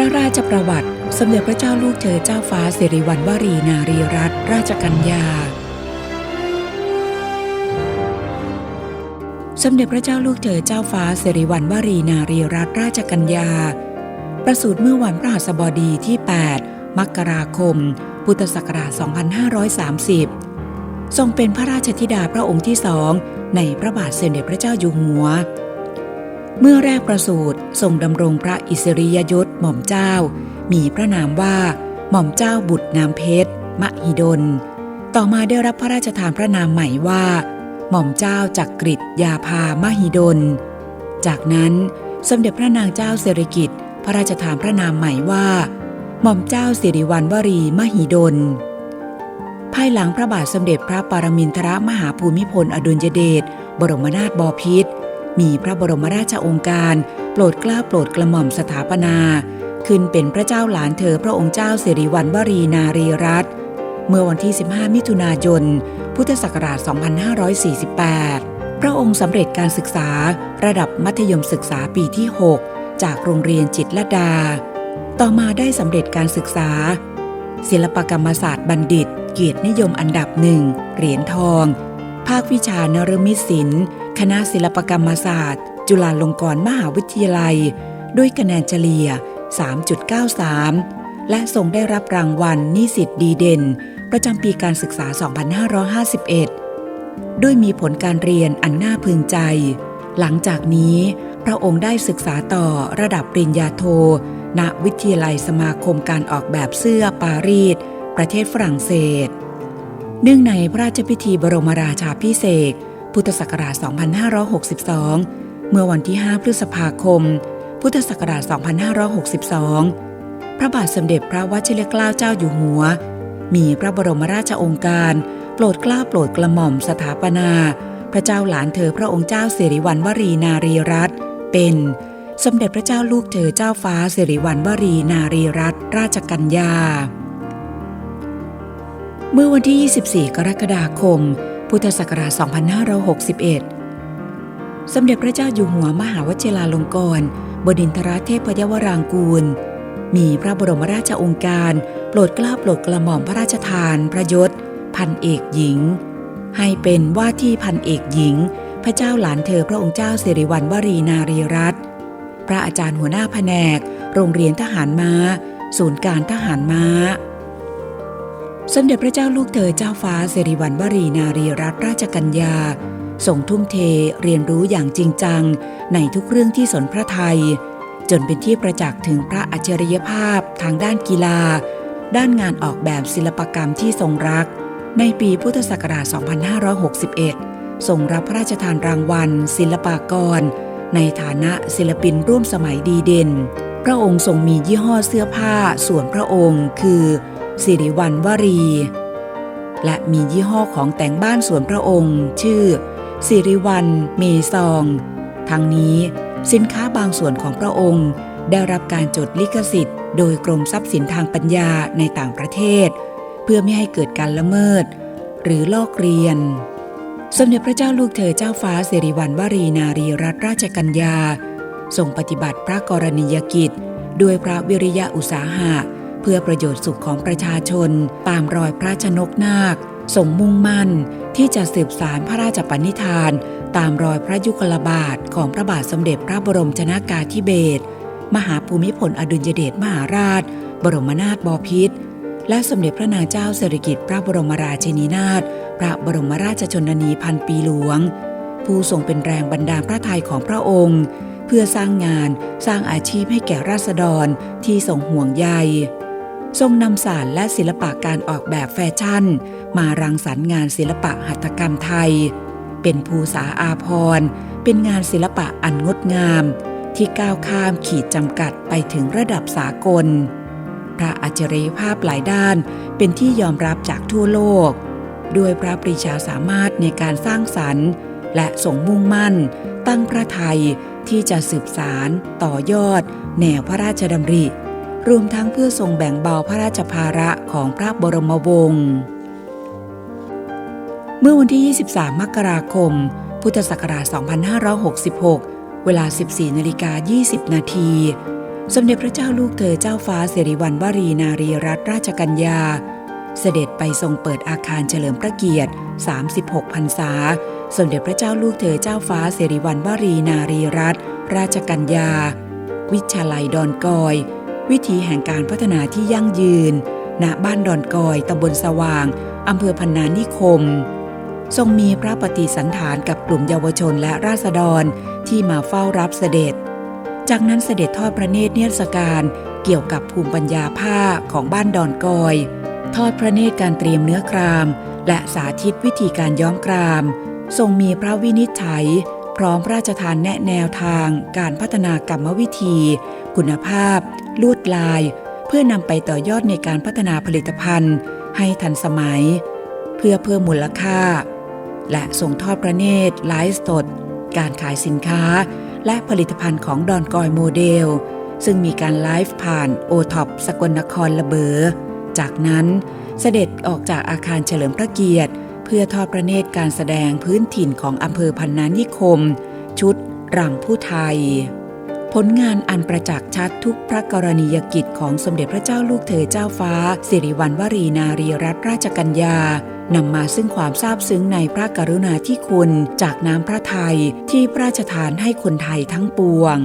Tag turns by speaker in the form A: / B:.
A: ระราชประวัติ สมเด็จพระเจ้าลูกเธอเจ้าฟ้าสิริวัณวรีนารีรัตนราชกัญญา สมเด็จพระเจ้าลูกเธอเจ้าฟ้าสิริวัณวรีนารีรัตนราชกัญญา ประสูติเมื่อวันพฤหัสบดีที่ 8 มกราคม พุทธศักราช 2530 ทรงเป็นพระราชธิดาพระองค์ที่สองในพระบาทสมเด็จพระเจ้าอยู่หัว เมื่อแรกประสูติทรงดำรงพระอิสริยยศหม่อมเจ้า มีพระนามว่า หม่อมเจ้าบุตรนามเพชรมหิดล ต่อมาได้รับพระราชทานพระนามใหม่ว่า หม่อมเจ้าจักริดยาภามหิดล จากนั้นสมเด็จพระนางเจ้าสิริกิติ์พระราชทานพระนามใหม่ว่า หม่อมเจ้าสิริวัณวรีมหิดล ภายหลังพระบาทสมเด็จพระปรมินทรมหาภูมิพลอดุลยเดชบรมนาถบพิตร มีพระบรมราชองค์การ โปรดกล้าโปรดกระหม่อมสถาปนา ขึ้นเป็นพระเจ้าหลานเธอพระองค์เจ้าสิริวัณวรีนารีรัตน์เมื่อวันที่ 15 มิถุนายน พุทธศักราช 2548 พระองค์สำเร็จการศึกษาระดับมัธยมศึกษาปีที่ 6 จากโรงเรียนจิตรลดา ต่อมาได้สำเร็จการศึกษา ศิลปกรรมศาสตร์บัณฑิต เกียรตินิยมอันดับหนึ่งเหรียญทอง ภาควิชานรมิตศิลป์ คณะศิลปกรรมศาสตร์ จุฬาลงกรณ์มหาวิทยาลัย ด้วยคะแนนเฉลี่ย 3.93 และทรงได้รับรางวัลนิสิตดีเด่น ประจำปีการศึกษา 2551 ด้วยมีผลการเรียนอันน่าพึงใจ หลังจากนี้ พระองค์ได้ศึกษาต่อระดับปริญญาโท ณ วิทยาลัยสมาคมการออกแบบเสื้อปารีส ประเทศฝรั่งเศส เนื่องในพระราชพิธีบรมราชาพิเศษ พุทธศักราช 2562 เมื่อวันที่ 5 พฤษภาคม พุทธศักราช 2562 พระบาทสมเด็จพระวชิรเกล้าเจ้าอยู่หัว มีพระบรมราชองค์การ โปรดเกล้าโปรดกระหม่อมสถาปนา พระเจ้าหลานเธอพระองค์เจ้าสิริวัณวรีนารีรัตน์เป็นสมเด็จพระเจ้าลูกเธอเจ้าฟ้าสิริวัณวรีนารีรัตนราชกัญญา เมื่อวันที่ 24 กรกฎาคม พุทธศักราช 2561 สมเด็จพระเจ้าอยู่หัวมหาวชิราลงกรณ์บดินทรเทพยวรางกูล มีพระบรมราชองค์การ โปรดเกล้าโปรดกระหม่อมพระราชทาน พระยศ พันเอกหญิง ให้เป็นว่าที่พันเอกหญิง พระเจ้าหลานเธอพระองค์เจ้าสิริวัณวรีนารีรัตน์พระอาจารย์หัวหน้าแผนก โรงเรียนทหารม้า ศูนย์การทหารม้า สมเด็จพระเจ้าลูกเธอเจ้าฟ้าสิริวัณวรีนารีรัตนราชกัญญาส่งทุ่มเทเรียนรู้อย่างจริงจัง ในทุกเรื่องที่สนพระไทย จนเป็นที่ประจักษ์ถึงพระอัจฉริยภาพทางด้านกีฬา ด้านงานออกแบบศิลปกรรมที่ทรงรัก ในปีพุทธศักราช 2561 ทรงรับพระราชทานรางวัล ศิลปากร ในฐานะศิลปินร่วมสมัยดีเด่น พระองค์ทรงมียี่ห้อเสื้อผ้าส่วนพระองค์ คือ สิริวัณวรี และมียี่ห้อของแต่งบ้านสวนพระองค์ ชื่อ สิริวัณเมซอง ทั้งนี้สินค้าบางส่วนของพระองค์ ได้รับการจดลิขสิทธิ์ โดยกรมทรัพย์สินทางปัญญาในต่างประเทศ เพื่อไม่ให้เกิดการละเมิด หรือลอกเรียน สมเด็จพระเจ้าลูกเธอเจ้าฟ้าสิริวัณวรีนารีรัตนราชกัญญาทรงปฏิบัติพระกรณียกิจ ด้วยพระวิริยะอุตสาหะ เพื่อประโยชน์สุขของประชาชน ตามรอยพระชนกนาคทรงมุ่งมั่นที่จะสืบสารพระราชปณิธาน ตามรอยพระยุคลบาทของพระบาทสมเด็จพระบรมชนากาธิเบศรมหาภูมิพลอดุลยเดชมหาราช บรมนาถบพิตรและสมเด็จพระนางเจ้าสิริกิติ์พระบรมราชินีนาถพระบรมราชชนนีพันปีหลวง ผู้ทรงเป็นแรงบันดาลพระทัยของพระองค์ เพื่อสร้างงานสร้างอาชีพให้แก่ราษฎรที่ทรงห่วงใย ทรงนำศาสตร์และศิลปะการออกแบบแฟชั่น มารังสรรค์งานศิลปะหัตถกรรมไทย เป็นภูษาอาพร เป็นงานศิลปะอันงดงาม ที่ก้าวข้ามขีดจำกัดไปถึงระดับสากล พระอัจฉริยภาพหลายด้านเป็นที่ยอมรับจากทั่วโลก ด้วยพระปรีชาสามารถในการสร้างสรรค์ และทรงมุ่งมั่น ตั้งพระไทยที่จะสืบสารต่อยอด แนวพระราชดำริ รวมทั้งเพื่อทรงแบ่งเบาพระราชภาระของพระบรมวงศ์ เมื่อวันที่ 23 มกราคม พุทธศักราช 2566 เวลา 14นาฬิกา20 นาที สมเด็จพระเจ้าลูกเธอเจ้าฟ้าสิริวัณวรีนารีรัตนราชกัญญา เสด็จไปทรงเปิดอาคารเฉลิมพระเกียรติ 36 พรรษา สมเด็จพระเจ้าลูกเธอเจ้าฟ้าสิริวัณวรีนารีรัตนราชกัญญา วิชาลัยดอนกอย วิธีแห่งการพัฒนาที่ยั่งยืน ณ บ้านดอนกอย ตำบลสว่าง อำเภอพันนานิคม ทรงมีพระปฏิสันฐานกับกลุ่มเยาวชนและราษฎรที่มาเฝ้ารับเสด็จ จากนั้นเสด็จทอดพระเนตรเนียสการเกี่ยวกับภูมิปัญญาผ้าของบ้านดอนกอย ทอดพระเนตรการเตรียมเนื้อคราม และสาธิตวิธีการย้อมคราม ทรงมีพระวินิจฉัย พร้อมพระราชทานแนะแนวทางการพัฒนากรรมวิธี คุณภาพ ลวดลาย เพื่อนำไปต่อยอดในการพัฒนาผลิตภัณฑ์ ให้ทันสมัย เพื่อเพิ่มมูลค่า และส่งทอดพระเนตรไลฟ์สด การขายสินค้า และผลิตภัณฑ์ของดอนกอยโมเดล ซึ่งมีการไลฟ์ผ่านโอท็อปสกลนครระเบอจากนั้นเสด็จออกจากอาคารเฉลิมพระเกียรติ เพื่อทอดพระเนตรการแสดงพื้นถิ่นของอำเภอพันนานิคม ชุดรำผู้ไทย ผลงานอันประจักษ์ชัดทุกพระกรณียกิจของสมเด็จพระเจ้าลูกเธอเจ้าฟ้า สิริวัณวรีนารีรัตนราชกัญญานำมาซึ่งความซาบซึ้งในพระกรุณาธิคุณ จากน้ำพระทัยที่พระราชทานให้คนไทยทั้งปวง